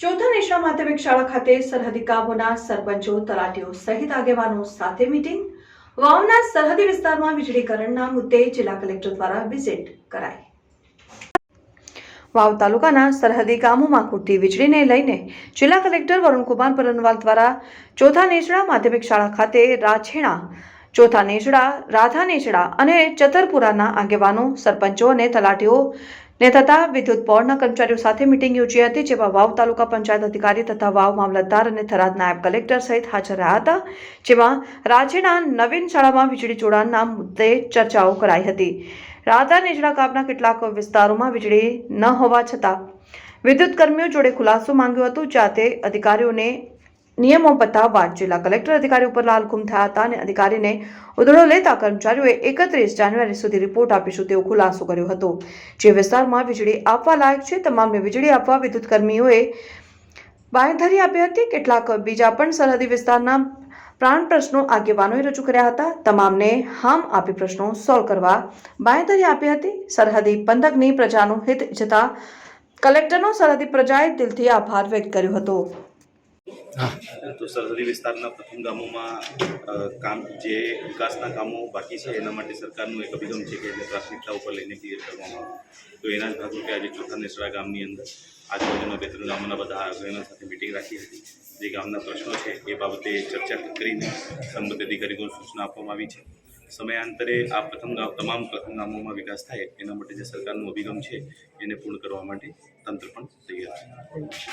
ચોથા નેશનલ માધ્યમિક શાળા ખાતે સરહદી ગામોના સરપંચો, તલાટીઓ સહિત આગેવાનો સાથે મીટિંગ. વાવના સરહદી વિસ્તારમાં વીજળીકરણના મુદ્દે જિલ્લા કલેક્ટર દ્વારા વિઝિટ કરાઈ. વાવ તાલુકાના સરહદી ગામોમાં ખૂટતી વીજળીને લઈને જિલ્લા કલેક્ટર વરુણકુમાર પરનવાલ દ્વારા ચોથા નેચડા માધ્યમિક શાળા ખાતે રાછેણા, ચોથા નેચડા રાધા નેચડા અને ચતરપુરાના આગેવાનો, સરપંચો અને તલાટીઓ ને તથા વિદ્યુત બોર્ડના કર્મચારીઓ સાથે મિટિંગ યોજી હતી, જેમાં વાવ તાલુકા પંચાયત અધિકારી તથા વાવ મામલતદાર અને થરાદ નાયબ કલેક્ટર સહિત હાજર રહ્યા હતા, જેમાં રાજ્યના નવીન શાળામાં વીજળી જોડાણના મુદ્દે ચર્ચાઓ કરાઈ હતી. રાધા નેજડા ગામના કેટલાક વિસ્તારોમાં વીજળી ન હોવા છતાં વિદ્યુત કર્મીઓ જોડે ખુલાસો માંગ્યો હતો જાતે અધિકારીઓને નિયમો બતાવવા જિલ્લા કલેક્ટર અધિકારી ઉપર લાલઘુમ થયા હતા અને અધિકારીને ઉધડો લેતા કર્મચારીઓએ એકત્રીસ જાન્યુઆરી સુધી રિપોર્ટ આપીશું તેવો ખુલાસો કર્યો હતો. જે વિસ્તારમાં વીજળી આપવા લાયક છે, તમામને વીજળી આપવા વિદ્યુત કર્મીઓએ બાંયધરી આપી હતી. કેટલાક બીજા પણ સરહદી વિસ્તારના પ્રાણ પ્રશ્નો આગેવાનોએ રજૂ કર્યા હતા. તમામને હામ આપી પ્રશ્નો સોલ્વ કરવા બાંયધરી આપી હતી. સરહદી પંથકની પ્રજાનું હિત જતા કલેક્ટરનો સરહદી પ્રજાએ દિલથી આભાર વ્યક્ત કર્યો હતો. તો સરહદી વિસ્તારના પ્રથમ ગામોમાં કામ, જે વિકાસના કામો બાકી છે, એના માટે સરકારનું એક અભિગમ છે કે એને પ્રાથમિકતા ઉપર લઈને ક્લિયર કરવામાં આવે. તો એના જ ભાગરૂપે આજે ચોથા નેસડા ગામની અંદર આજુબાજુના બે ત્રણ ગામોના બધા આગેવાનો સાથે મિટિંગ રાખી હતી. જે ગામના પ્રશ્નો છે, એ બાબતે ચર્ચા કરીને સંબંધિત અધિકારીઓને સૂચના આપવામાં આવી છે. સમયાંતરે આ પ્રથમ ગામ, તમામ પ્રથમ ગામોમાં વિકાસ થાય, એના માટે જે સરકારનો અભિગમ છે, એને પૂર્ણ કરવા માટે તંત્ર પણ તૈયાર છે.